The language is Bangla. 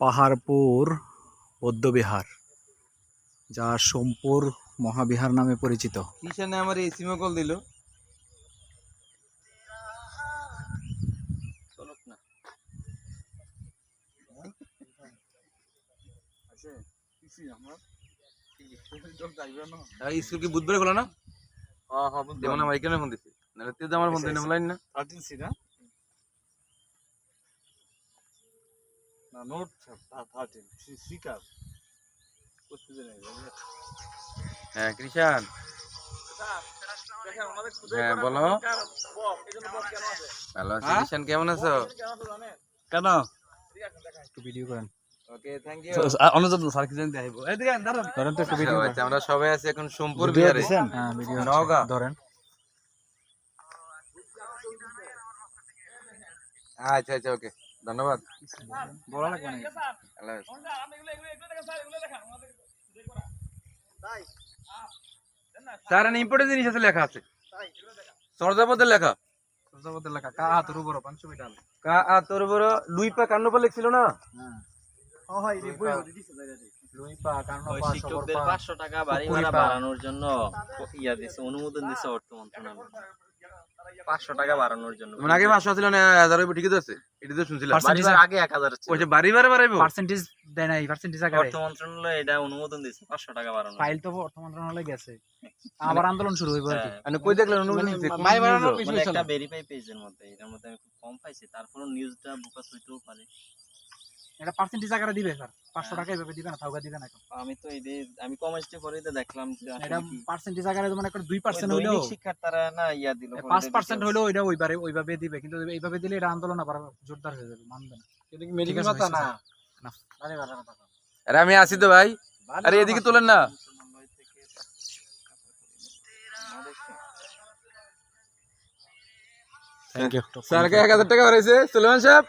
পাহাড়পুর বৌদ্ধবিহার যা সোমপুর মহাবিহার নামে পরিচিত। কিষানে আমার এই কল দিল? হ্যাঁ, স্কুল কি বুধবারে খোলা না? যেমন আমার এখানে ফোন দিছি। আমার ফোন দিনে না থার্টিন সি না। নোট থার্টিন স্পিকার হ্যাঁ কৃষান হ্যাঁ বলো। ভালো আছি কৃষান কেমন আছো? কেন? একটু ভিডিও করেন। ওকে থ্যাংক ইউ অনুযায়ী স্যার কি জানি দেখাইবো। এদিকে দাঁড়ান ধরেন। তো একটু ভিডিও আমরা সবাই আছি এখন সোমপুর বিহারে। হ্যাঁ নওগাঁ। ধরেন। আচ্ছা আচ্ছা ওকে ধন্যবাদ। বলা লাগবে আল্লাহ। স্যার ইম্পর্টেন্ট জিনিস আছে লেখা আছে। সরজাপদের লেখা। সরজাপদের লেখা কা হাতের উপর পাঁচশো মিটার কা আ তোর বড় লুই পা কান্ন পা লিখছিল না? হ্যাঁ। হয় রে বই শিক্ষকদের সবর পা। পাঁচশো টাকা বাড়ি ভাড়া বাড়ানোর জন্য ইয়া দিছে অনুমোদন দিছে অর্থ মন্ত্রণালয় পাঁচশো টাকা বাড়ানোর জন্য। মানে আগে পাঁচশো ছিল না হাজার হইব ঠিকই তো আছে। এটা তো শুনছিলাম। Percent- বাড়ি আগে এক হাজার ওই যে বাড়ি বাড়ি পার্সেন্টেজ দেয় নাই পার্সেন্টেজ আগে অর্থ মন্ত্রণালয় এটা অনুমোদন দিছে পাঁচশো টাকা বাড়ানো ফাইল তো অর্থ মন্ত্রণালয় গেছে। আবার আন্দোলন শুরু হইব আর কি। হ্যাঁ, মানে কই দেখলেন অনুমতি দিছে? মাই বাড়ানোর পিছনে মানে একটা ভেরিফাই পেজের মধ্যে এটার মধ্যে আমি খুব কম পাইছি তারপরে নিউজটা বুকাস হইতেও পারে। এটা পার্সেন্টেজ আকারে দিবে স্যার পাঁচশো টাকা এভাবে দিবে না থাউকা দিবে না এখন। আমি তো এই আমি কমার্সটি তো দেখলাম যে এটা পার্সেন্টেজ আকারে মনে দুই পার্সেন্ট শিক্ষার তারা না ইয়া দিল পাঁচ পার্সেন্ট ওইবারে ওইভাবে দিবে। কিন্তু এইভাবে দিলে এটা আন্দোলন আবার জোরদার হয়ে যাবে মানবে না। মেডিকেল আছে, কথা না? না। আরে বাবা আরে আমি আসি তো ভাই। আরে এদিকে তোলেন না। থ্যাংক ইউ স্যারকে এক হাজার টাকা হয়েছে সুলেমান সাহেব।